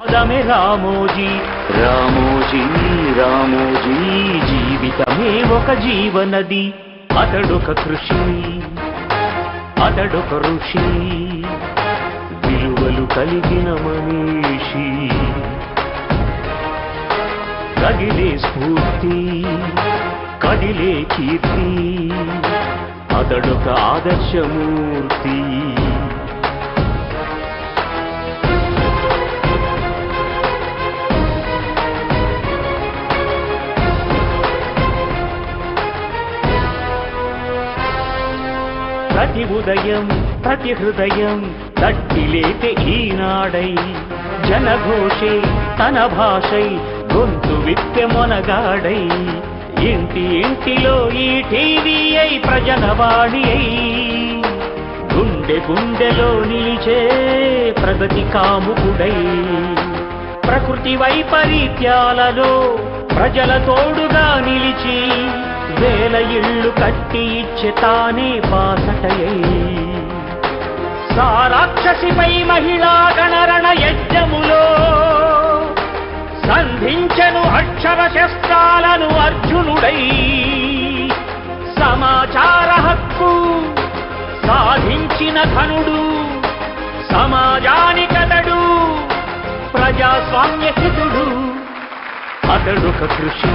అదమే రామోజీ రామోజీ రామోజీ జీవితమే ఒక జీవనది. అతడొక కృషి అతడొక ఋషి. విలువలు కలిగిన మనీషి. కదిలే స్ఫూర్తి కదిలే కీర్తి. అతడొక ఆదర్శమూర్తి. ప్రతి ఉదయం ప్రతి హృదయం తట్టిలేతే ఈనాడై జనఘోషే తన భాషై గొంతు విత్తె మొనగాడై. ఇంటి ఇంటిలో ఈ టీవీ అయి ప్రజలవాణి అయి. గుండె గుండెలో నిలిచే ప్రగతి కాముకుడై. ప్రకృతి వైపరీత్యాలలో ప్రజల తోడుగా నిలిచి వేల ఇళ్ళు కట్టి ఇచ్చే తానే బాసటయై సారాక్షసిపై మహిళా గణరణ యజ్ఞములో సంధించను అక్షర శస్త్రాలను అర్జునుడై. సమాచార హక్కు సాధించిన ధనుడు సమాజానికతడు ప్రజాస్వామ్య హితుడు అతడొక కృషి.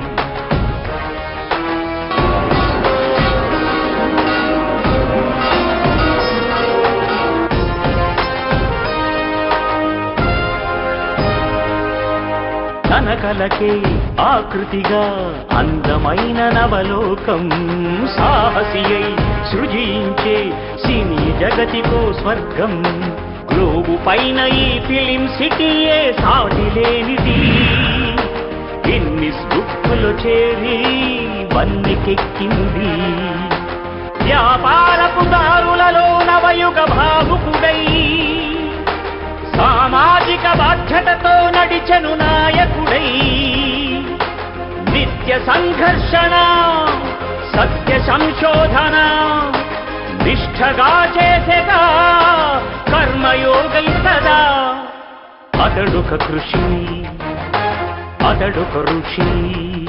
కనకలకే ఆకృతిగా అందమైన నవలోకం సాహసియై సృజించే సినీ జగతికో స్వర్గం. గ్లోబు పైన ఈ ఫిలిం సిటీయే సాటి లేనిది గిన్నిస్ బుక్కులో చేరి వన్నెకెక్కింది. సామాజిక బాధ్యతతో నడిచెను నాయకుడై. నిత్య సంఘర్షణ సత్య సంశోధన నిష్ఠగా చేసేగా కర్మయోగై సదా. అతడొక కృషి అతడొక ఋషి.